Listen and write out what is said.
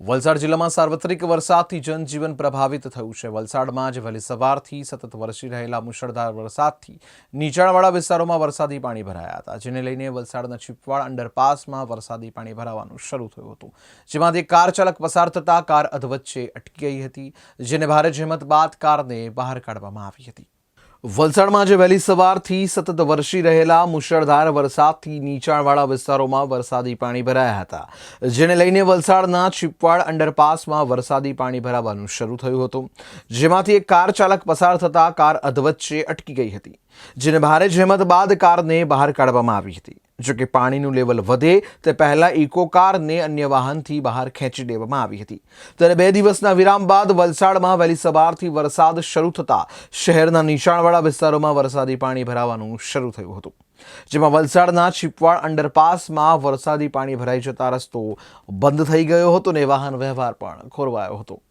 વલસાડ જિલ્લામાં સાર્વત્રિક વરસાદથી જનજીવન પ્રભાવિત થયું છે. વલસાડમાં જ વહેલી સવારથી સતત વરસી રહેલા મુશળધાર વરસાદથી નીચાણવાળા વિસ્તારોમાં વરસાદી પાણી ભરાયા હતા, જેને લઈને વલસાડના છીપવાડ અંડરપાસમાં વરસાદી પાણી ભરાવાનું શરૂ થયું હતું. જેમાંથી કાર ચાલક પસાર થતા કાર અધવચ્ચે અટકી ગઈ હતી, જેને ભારે જહેમત બાદ કારને બહાર કાઢવામાં આવી હતી. વલસાડમાં આજે વહેલી સવારથી સતત વરસી રહેલા મુશળધાર વરસાદથી નીચાણવાળા વિસ્તારોમાં વરસાદી પાણી ભરાયા હતા. જેને લઈને વલસાડના ચીપવાડ અંડરપાસમાં વરસાદી પાણી ભરાવાનું શરૂ થયું હતું. જેમાંથી એક કાર ચાલક પસાર થતા કાર અધવચ્ચે અટકી ગઈ હતી. જેને ભારે જહેમત બાદ કારને બહાર કાઢવામાં આવી હતી. જોકે પાણીનું લેવલ વધે, તે પહેલાં ઇકો કારને અન્ય વાહનથી બહાર ખેંચી દેવામાં આવી હતી. ત્યારે બે દિવસના વિરામ બાદ વલસાડમાં વહેલી સવારથી વરસાદ શરૂ થતાં શહેરના નીચાણવાળા વિસ્તારોમાં વરસાદી પાણી ભરાવાનું શરૂ થયું હતું. જેમાં વલસાડના છીપવાડ અંડરપાસમાં વરસાદી પાણી ભરાઈ જતા રસ્તો બંધ થઈ ગયો હતો ને વાહન વ્યવહાર પણ ખોરવાયો હતો.